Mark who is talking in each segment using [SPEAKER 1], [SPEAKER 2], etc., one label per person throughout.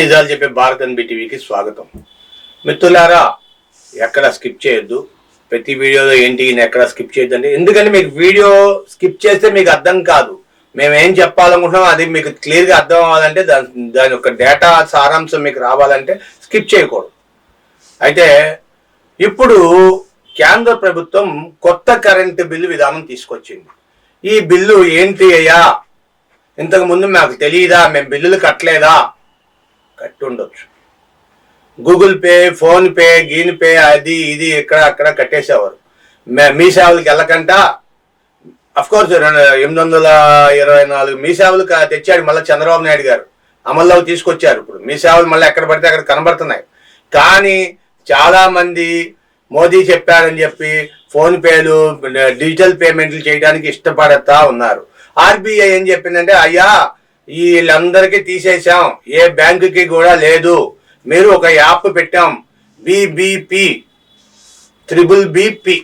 [SPEAKER 1] నిజాలు చెప్పే భారత్ ఎన్బి టీవీకి స్వాగతం. మిత్రులారా ఎక్కడ స్కిప్ చేయొద్దు. ప్రతి వీడియోలో ఏంటి ఎక్కడ స్కిప్ చేయొద్దండి. ఎందుకంటే మీకు వీడియో స్కిప్ చేస్తే మీకు అర్థం కాదు. మేము ఏం చెప్పాలనుకుంటున్నాం అది మీకు క్లియర్గా అర్థం అవ్వాలంటే దాని దాని యొక్క డేటా సారాంశం మీకు రావాలంటే స్కిప్ చేయకూడదు. అయితే ఇప్పుడు కేంద్ర ప్రభుత్వం కొత్త కరెంటు బిల్లు విధానం తీసుకొచ్చింది. ఈ బిల్లు ఏంటి అయ్యా? ఇంతకుముందు మాకు తెలియదా మేము బిల్లులు కట్టలేదా? కట్టి ఉండొచ్చు గూగుల్ పే ఫోన్ పే గీన్ పే అది ఇది ఇక్కడ అక్కడ కట్టేసేవారు. మీ సేవలకు వెళ్ళకంట. అఫ్కోర్స్ ఎనిమిది వందల ఇరవై నాలుగు మీ సేవలు తెచ్చాడు మళ్ళీ చంద్రబాబు నాయుడు గారు. అమల్లోకి తీసుకొచ్చారు ఇప్పుడు. మీ సేవలు మళ్ళీ ఎక్కడ పడితే అక్కడ కనబడుతున్నాయి. కానీ చాలా మంది మోదీ చెప్పారని చెప్పి ఫోన్ పేలు డిజిటల్ పేమెంట్లు చేయడానికి ఇష్టపడతా ఉన్నారు. ఆర్బీఐ ఏం చెప్పిందంటే అయ్యా వీళ్ళందరికీ తీసేసాం ఏ బ్యాంకుకి కూడా లేదు. మీరు ఒక యాప్ పెట్టాం. బిబిపి త్రిబుల్ బిపి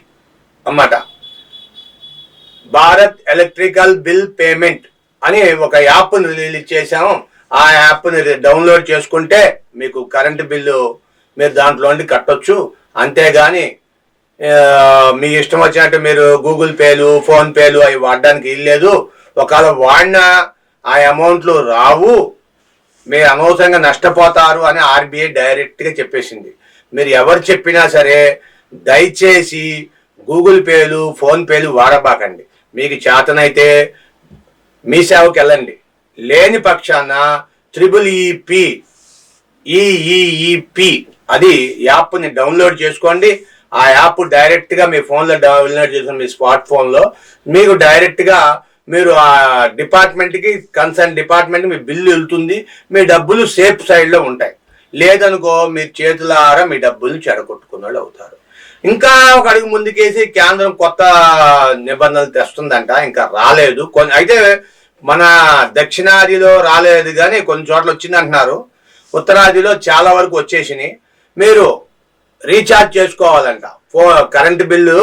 [SPEAKER 1] అన్నమాట. భారత్ ఎలక్ట్రికల్ బిల్ పేమెంట్ అని ఒక యాప్ను రిలీజ్ చేశాం. ఆ యాప్ని డౌన్లోడ్ చేసుకుంటే మీకు కరెంటు బిల్లు మీరు దాంట్లో నుండి కట్టొచ్చు. అంతేగాని మీ ఇష్టం వచ్చినట్టు మీరు గూగుల్ పేలు ఫోన్పేలు అవి వాడడానికి ఇల్లేదు ఒకవేళ వాడినా ఆ అమౌంట్లు రావు మీరు అనవసరంగా నష్టపోతారు అని ఆర్బీఐ డైరెక్ట్గా చెప్పేసింది. మీరు ఎవరు చెప్పినా సరే దయచేసి గూగుల్ పేలు ఫోన్పేలు వాడబాకండి. మీకు చేతనైతే మీ సేవకి వెళ్ళండి. లేని పక్షాన త్రిబుల్ ఈపి ఈఈఈపి అది యాప్ని డౌన్లోడ్ చేసుకోండి. ఆ యాప్ డైరెక్ట్గా మీ ఫోన్లో డౌన్లోడ్ చేసుకుని మీ స్మార్ట్ ఫోన్లో మీకు డైరెక్ట్గా మీరు ఆ డిపార్ట్మెంట్కి కన్సర్న్ డిపార్ట్మెంట్ మీ బిల్లు వెళ్తుంది మీ డబ్బులు సేఫ్ సైడ్లో ఉంటాయి. లేదనుకో మీ చేతులారా మీ డబ్బులు చెడగొట్టుకున్న వాళ్ళు అవుతారు. ఇంకా ఒక అడుగు ముందుకేసి కేంద్రం కొత్త నిబంధనలు తెస్తుందంట ఇంకా రాలేదు. కొన్ని అయితే మన దక్షిణాదిలో రాలేదు కానీ కొన్ని చోట్ల వచ్చింది అంటున్నారు ఉత్తరాదిలో చాలా వరకు వచ్చేసినాయి. మీరు రీఛార్జ్ చేసుకోవాలంట. ఫో కరెంటు బిల్లు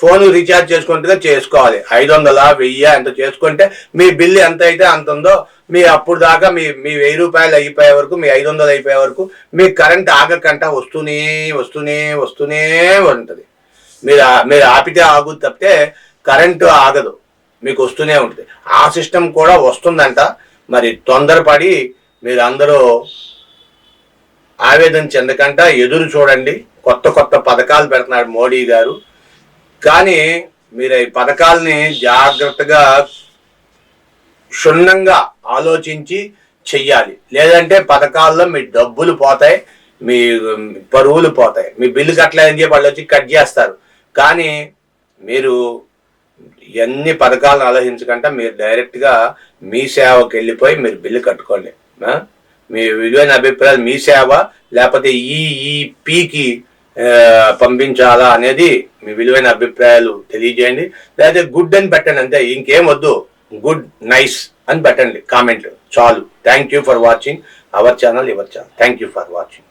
[SPEAKER 1] ఫోన్ రీఛార్జ్ చేసుకుంటే చేసుకోవాలి. ఐదు వందల వెయ్యి ఎంత చేసుకుంటే మీ బిల్లు ఎంత అయితే అంత ఉందో మీ అప్పుడు దాకా మీ మీ వెయ్యి రూపాయలు అయిపోయే వరకు మీ ఐదు వందలు అయిపోయే వరకు మీ కరెంట్ ఆగకంట వస్తూనే వస్తూనే వస్తూనే ఉంటుంది. మీరు మీరు ఆపితే ఆగు తప్పితే కరెంటు ఆగదు. మీకు వస్తూనే ఉంటుంది. ఆ సిస్టమ్ కూడా వస్తుందంట. మరి తొందరపడి మీరు అందరూ ఆవేదన చెందకుండా ఎదురు చూడండి. కొత్త కొత్త పథకాలు పెడుతున్నాడు మోడీ గారు. కానీ మీరు ఈ పథకాలని జాగ్రత్తగా క్షుణ్ణంగా ఆలోచించి చెయ్యాలి. లేదంటే పథకాల్లో మీ డబ్బులు పోతాయి మీ పరువులు పోతాయి. మీ బిల్లు కట్టలేదని చెప్పి వాళ్ళు వచ్చి కట్ చేస్తారు. కానీ మీరు ఎన్ని పథకాలను ఆలోచించకుండా మీరు డైరెక్ట్గా మీ సేవకి వెళ్ళిపోయి మీరు బిల్లు కట్టుకోండి. మీ విలువైన అభిప్రాయాలు మీ సేవ లేకపోతే ఈ ఈ పీకి పంపించాలా అనేది మీ విలువైన అభిప్రాయాలు తెలియజేయండి. లేదా గుడ్ అని పెట్టండి అంతే ఇంకేం వద్దు గుడ్ నైస్ అని పెట్టండి కామెంట్ చాలు. Thank you for watching our channel your channel thank you for watching